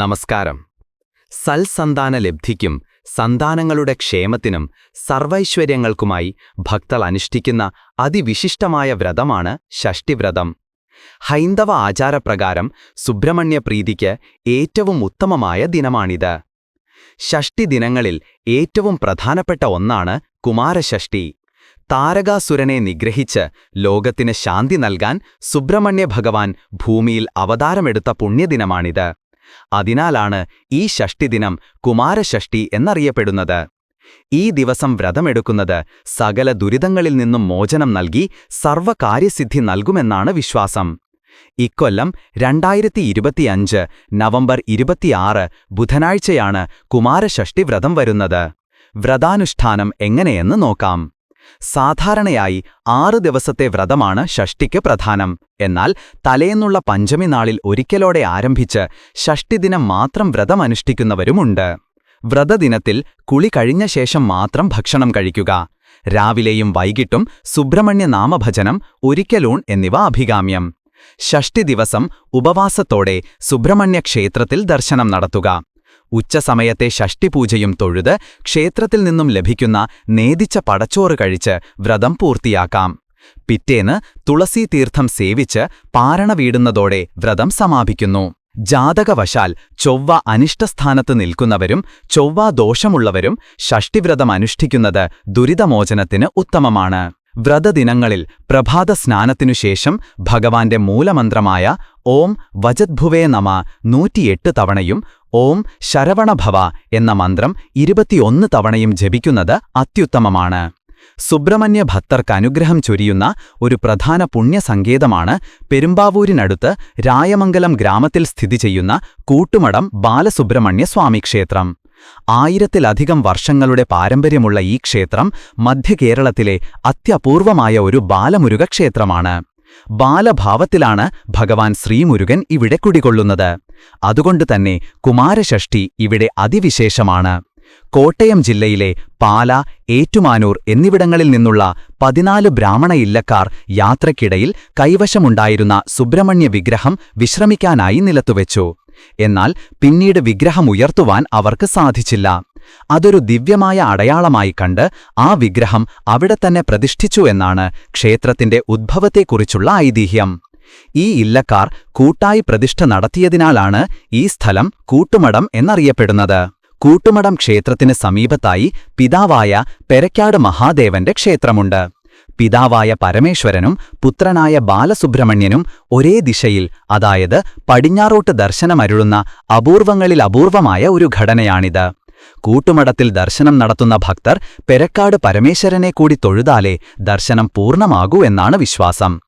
നമസ്കാരം. സൽസന്താന ലബ്ധിക്കും സന്താനങ്ങളുടെ ക്ഷേമത്തിനും സർവൈശ്വര്യങ്ങൾക്കുമായി ഭക്തർ അനുഷ്ഠിക്കുന്ന അതിവിശിഷ്ടമായ വ്രതമാണ് ഷഷ്ടിവ്രതം. ഹൈന്ദവ ആചാരപ്രകാരം സുബ്രഹ്മണ്യപ്രീതിക്ക് ഏറ്റവും ഉത്തമമായ ദിനമാണിത്. ഷഷ്ടി ദിനങ്ങളിൽ ഏറ്റവും പ്രധാനപ്പെട്ട ഒന്നാണ് കുമാരഷഷ്ടി. താരകാസുരനെ നിഗ്രഹിച്ച് ലോകത്തിന് ശാന്തി നൽകാൻ സുബ്രഹ്മണ്യ ഭഗവാൻ ഭൂമിയിൽ അവതാരമെടുത്ത പുണ്യദിനമാണിത്. അതിനാലാണ് ഈ ഷഷ്ടിദിനം കുമാരഷഷ്ടി എന്നറിയപ്പെടുന്നത്. ഈ ദിവസം വ്രതമെടുക്കുന്നത് സകല ദുരിതങ്ങളിൽ നിന്നും മോചനം നൽകി സർവകാര്യസിദ്ധി നൽകുമെന്നാണ് വിശ്വാസം. ഇക്കൊല്ലം രണ്ടായിരത്തി ഇരുപത്തിയഞ്ച് നവംബർ ഇരുപത്തിയാറ് ബുധനാഴ്ചയാണ് കുമാരഷഷ്ടി വ്രതം വരുന്നത്. വ്രതാനുഷ്ഠാനം എങ്ങനെയെന്ന് നോക്കാം. സാധാരണയായി ആറ് ദിവസത്തെ വ്രതമാണ് ഷഷ്ടിക്ക് പ്രധാനം. എന്നാൽ തലേന്നുള്ള പഞ്ചമി നാളിൽ ഒരിക്കലോടെ ആരംഭിച്ച് ഷഷ്ടിദിനം മാത്രം വ്രതമനുഷ്ഠിക്കുന്നവരുമുണ്ട് വ്രതദിനത്തിൽ കുളി കഴിഞ്ഞ ശേഷം മാത്രം ഭക്ഷണം കഴിക്കുക. രാവിലെയും വൈകിട്ടും സുബ്രഹ്മണ്യ നാമഭജനം ഒരിക്കലൂൺ എന്നിവ അഭികാമ്യം. ഷഷ്ടി ദിവസം ഉപവാസത്തോടെ സുബ്രഹ്മണ്യ ക്ഷേത്രത്തിൽ ദർശനം നടത്തുക. ഉച്ചസമയത്തെ ഷഷ്ടിപൂജയും തൊഴുത് ക്ഷേത്രത്തിൽ നിന്നും ലഭിക്കുന്ന നേദിച്ച പടച്ചോറ് കഴിച്ച് വ്രതം പൂർത്തിയാക്കാം. പിറ്റേന്ന് തുളസി തീർത്ഥം സേവിച്ച് പാരണ വീടുന്നതോടെ വ്രതം സമാപിക്കുന്നു. ജാതകവശാൽ ചൊവ്വ അനിഷ്ടസ്ഥാനത്ത് നിൽക്കുന്നവരും ചൊവ്വ ദോഷമുള്ളവരും ഷഷ്ടിവ്രതം അനുഷ്ഠിക്കുന്നത് ദുരിതമോചനത്തിന് ഉത്തമമാണ്. വ്രതദിനങ്ങളിൽ പ്രഭാത സ്നാനത്തിനുശേഷം ഭഗവാന്റെ മൂലമന്ത്രമായ ഓം വജദ്ഭുവേ നമ നൂറ്റിയെട്ട് തവണയും ഓം ശരവണഭവ എന്ന മന്ത്രം ഇരുപത്തിയൊന്ന് തവണയും ജപിക്കുന്നത് അത്യുത്തമമാണ്. സുബ്രഹ്മണ്യ ഭക്തർക്ക് അനുഗ്രഹം ചൊരിയുന്ന ഒരു പ്രധാന പുണ്യസങ്കേതമാണ് പെരുമ്പാവൂരിനടുത്ത് രായമംഗലം ഗ്രാമത്തിൽ സ്ഥിതി ചെയ്യുന്ന കൂട്ടുമടം ബാലസുബ്രഹ്മണ്യ സ്വാമി ക്ഷേത്രം ആയിരത്തിലധികം വർഷങ്ങളുടെ പാരമ്പര്യമുള്ള ഈ ക്ഷേത്രം മധ്യകേരളത്തിലെ അത്യപൂർവമായ ഒരു ബാലമുരുക ക്ഷേത്രമാണ് ബാലഭാവത്തിലാണ് ഭഗവാൻ ശ്രീമുരുകൻ ഇവിടെ കുടികൊള്ളുന്നത്. അതുകൊണ്ടുതന്നെ കുമാരഷഷ്ടി ഇവിടെ അതിവിശേഷമാണ്. കോട്ടയം ജില്ലയിലെ പാല ഏറ്റുമാനൂർ എന്നിവിടങ്ങളിൽ നിന്നുള്ള പതിനാല് ബ്രാഹ്മണ ഇല്ലക്കാർ യാത്രയ്ക്കിടയിൽ കൈവശമുണ്ടായിരുന്ന സുബ്രഹ്മണ്യ വിഗ്രഹം വിശ്രമിക്കാനായി നിലത്തുവെച്ചു. എന്നാൽ പിന്നീട് വിഗ്രഹമുയർത്തുവാൻ അവർക്ക് സാധിച്ചില്ല. അതൊരു ദിവ്യമായ അടയാളമായി കണ്ട് ആ വിഗ്രഹം അവിടെ തന്നെ പ്രതിഷ്ഠിച്ചു എന്നാണ് ക്ഷേത്രത്തിന്റെ ഉദ്ഭവത്തെക്കുറിച്ചുള്ള ഐതിഹ്യം. ഈ ഇല്ലക്കാർ കൂട്ടായി പ്രതിഷ്ഠ നടത്തിയതിനാലാണ് ഈ സ്ഥലം കൂട്ടുമടം എന്നറിയപ്പെടുന്നത്. കൂട്ടുമടം ക്ഷേത്രത്തിന് സമീപത്തായി പിതാവായ പെരക്കാട് മഹാദേവന്റെ ക്ഷേത്രമുണ്ട്. പിതാവായ പരമേശ്വരനും പുത്രനായ ബാലസുബ്രഹ്മണ്യനും ഒരേ ദിശയിൽ അതായത് പടിഞ്ഞാറോട്ട് ദർശനമരുളുന്ന അപൂർവങ്ങളിൽ അപൂർവമായ ഒരു ഘടനയാണിത്. കൂട്ടുമടത്തിൽ ദർശനം നടത്തുന്ന ഭക്തർ പെരക്കാട് പരമേശ്വരനെ കൂടി തൊഴുതാലേ ദർശനം പൂർണമാകൂ എന്നാണ് വിശ്വാസം.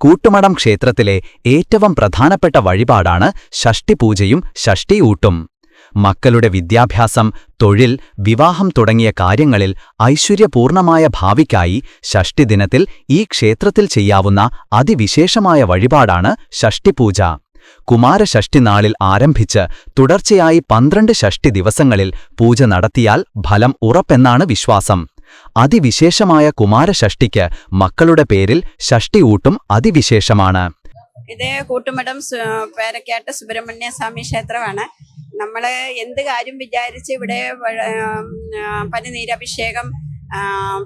കൂട്ടുമടം ക്ഷേത്രത്തിലെ ഏറ്റവും പ്രധാനപ്പെട്ട വഴിപാടാണ് ഷഷ്ടിപൂജയും ഷഷ്ടിയൂട്ടും. മക്കളുടെ വിദ്യാഭ്യാസം തൊഴിൽ വിവാഹം തുടങ്ങിയ കാര്യങ്ങളിൽ ഐശ്വര്യപൂർണമായ ഭാവിക്കായി ഷഷ്ടിദിനത്തിൽ ഈ ക്ഷേത്രത്തിൽ ചെയ്യാവുന്ന അതിവിശേഷമായ വഴിപാടാണ് ഷഷ്ടിപൂജ. കുമാരഷഷ്ടി നാളിൽ ആരംഭിച്ച് തുടർച്ചയായി പന്ത്രണ്ട് ഷഷ്ടി ദിവസങ്ങളിൽ പൂജ നടത്തിയാൽ ഫലം ഉറപ്പെന്നാണ് വിശ്വാസം. അതിവിശേഷമായ കുമാരഷഷ്ടിക്ക് മക്കളുടെ പേരിൽ ഷഷ്ടിയൂട്ടും അതിവിശേഷമാണ്. ഇത് കൂട്ടുമടം പേരക്കാട്ട് സുബ്രഹ്മണ്യ സ്വാമി ക്ഷേത്രമാണ്. നമ്മൾ എന്ത് കാര്യം വിചാരിച്ച് ഇവിടെ പനിനീരഭിഷേകം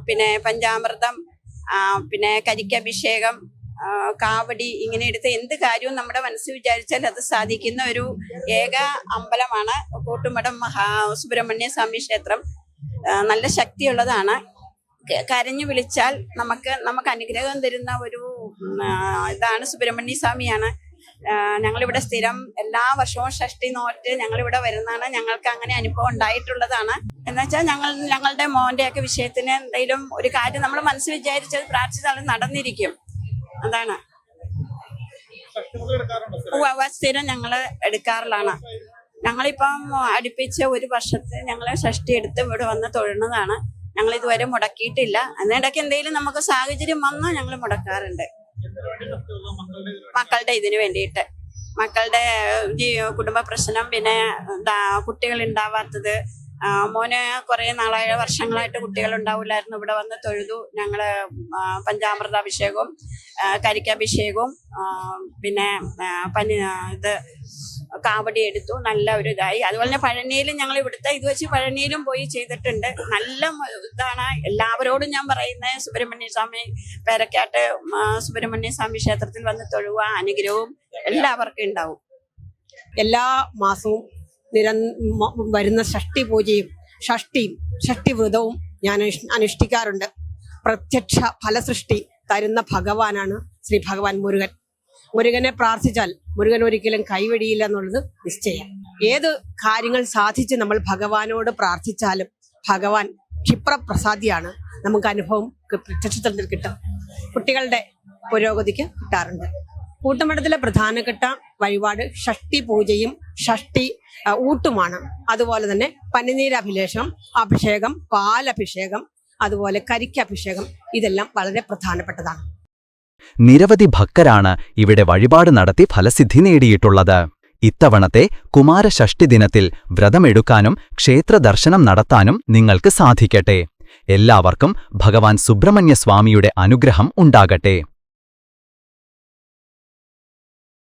പിന്നെ പഞ്ചാമൃതം പിന്നെ കരിക്കഭിഷേകം കാവടി ഇങ്ങനെ എടുത്ത് എന്ത് കാര്യവും നമ്മുടെ മനസ്സിൽ വിചാരിച്ചാൽ അത് സാധിക്കുന്ന ഒരു ഏക അമ്പലമാണ് കൂട്ടുമടം മഹാ സുബ്രഹ്മണ്യ സ്വാമി ക്ഷേത്രം. നല്ല ശക്തിയുള്ളതാണ്. കരഞ്ഞു വിളിച്ചാൽ നമുക്ക് നമുക്ക് അനുഗ്രഹം തരുന്ന ഒരു ഇതാണ് സുബ്രഹ്മണ്യ സ്വാമിയാണ്. ഞങ്ങളിവിടെ സ്ഥിരം എല്ലാ വർഷവും ഷഷ്ടി നോറ്റ് ഞങ്ങളിവിടെ വരുന്നതാണ്. ഞങ്ങൾക്ക് അങ്ങനെ അനുഭവം ഉണ്ടായിട്ടുള്ളതാണ്. എന്നുവെച്ചാൽ ഞങ്ങൾ ഞങ്ങളുടെ മോന്റെയൊക്കെ വിഷയത്തിന് എന്തെങ്കിലും ഒരു കാര്യം നമ്മൾ മനസ്സ് വിചാരിച്ചത് പ്രാർത്ഥിച്ചാൽ നടന്നിരിക്കും. അതാണ്. സ്ഥിരം ഞങ്ങൾ എടുക്കാറുള്ളതാണ് ഞങ്ങളിപ്പം അടുപ്പിച്ച് ഒരു വർഷത്തെ ഞങ്ങൾ ഷഷ്ടി എടുത്ത് ഇവിടെ വന്ന് തൊഴുന്നതാണ്. ഞങ്ങൾ ഇതുവരെ മുടക്കിയിട്ടില്ല അതിനിടയ്ക്ക് എന്തെങ്കിലും നമുക്ക് സാഹചര്യം വന്നാൽ ഞങ്ങൾ മുടക്കാറുണ്ട്. മക്കളുടെ ഇതിന് വേണ്ടിയിട്ട്. മക്കളുടെ കുടുംബ പ്രശ്നം പിന്നെ കുട്ടികൾ ഉണ്ടാവാത്തത് മോന് കുറേ നാളായ വർഷങ്ങളായിട്ട് കുട്ടികൾ ഉണ്ടാവില്ലായിരുന്നു ഇവിടെ വന്ന് തൊഴുതു. ഞങ്ങൾ പഞ്ചാമൃതാഭിഷേകവും കരിക്കാഭിഷേകവും പിന്നെ പനി ഇത് കാവടി എടുത്തു നല്ല ഒരു ഇതായി. അതുപോലെ തന്നെ പഴനിയിലും ഞങ്ങൾ ഇവിടുത്തെ ഇത് വെച്ച് പഴനിയിലും പോയി ചെയ്തിട്ടുണ്ട്. നല്ല ഇതാണ്. എല്ലാവരോടും ഞാൻ പറയുന്നത് സുബ്രഹ്മണ്യ സ്വാമി പേരക്കാട്ട് സുബ്രഹ്മണ്യ സ്വാമി ക്ഷേത്രത്തിൽ വന്ന് തൊഴുക അനുഗ്രഹവും എല്ലാവർക്കും ഉണ്ടാവും. എല്ലാ മാസവും നിര വരുന്ന ഷഷ്ടി പൂജയും ഷഷ്ടിയും ഷഷ്ടി വ്രതവും ഞാൻ അനുഷ്ഠിക്കാറുണ്ട്. പ്രത്യക്ഷ ഫലസൃഷ്ടി തരുന്ന ഭഗവാനാണ് ശ്രീ ഭഗവാൻ മുരുകൻ. മുരുകനെ പ്രാർത്ഥിച്ചാൽ മുരുകൻ ഒരിക്കലും കൈവെടിയില്ല എന്നുള്ളത് നിശ്ചയം. ഏത് കാര്യങ്ങൾ സാധിച്ച് നമ്മൾ ഭഗവാനോട് പ്രാർത്ഥിച്ചാലും ഭഗവാൻ ക്ഷിപ്രപ്രസാദിയാണ്. നമുക്ക് അനുഭവം പ്രത്യക്ഷത്തിൽ കിട്ടും. കുട്ടികളുടെ പുരോഗതിക്ക് കിട്ടാറുണ്ട്. കൂട്ടുമഠത്തിലെ പ്രധാനപ്പെട്ട വഴിപാട് ഷഷ്ടി പൂജയും ഷഷ്ടി ഊട്ടുമാണ്. അതുപോലെ തന്നെ പനിനീരഭിലേഷം അഭിഷേകം പാലഭിഷേകം അതുപോലെ കരിക്കഭിഷേകം ഇതെല്ലാം വളരെ പ്രധാനപ്പെട്ടതാണ്. നിരവധി ഭക്തരാണ് ഇവിടെ വഴിപാട് നടത്തി ഫലസിദ്ധി നേടിയിട്ടുള്ളത്. ഇത്തവണത്തെ കുമാരഷഷ്ടി ദിനത്തിൽ വ്രതമെടുക്കാനും ക്ഷേത്രദർശനം നടത്താനും നിങ്ങൾക്ക് സാധിക്കട്ടെ. എല്ലാവർക്കും ഭഗവാൻ സുബ്രഹ്മണ്യസ്വാമിയുടെ അനുഗ്രഹം ഉണ്ടാകട്ടെ.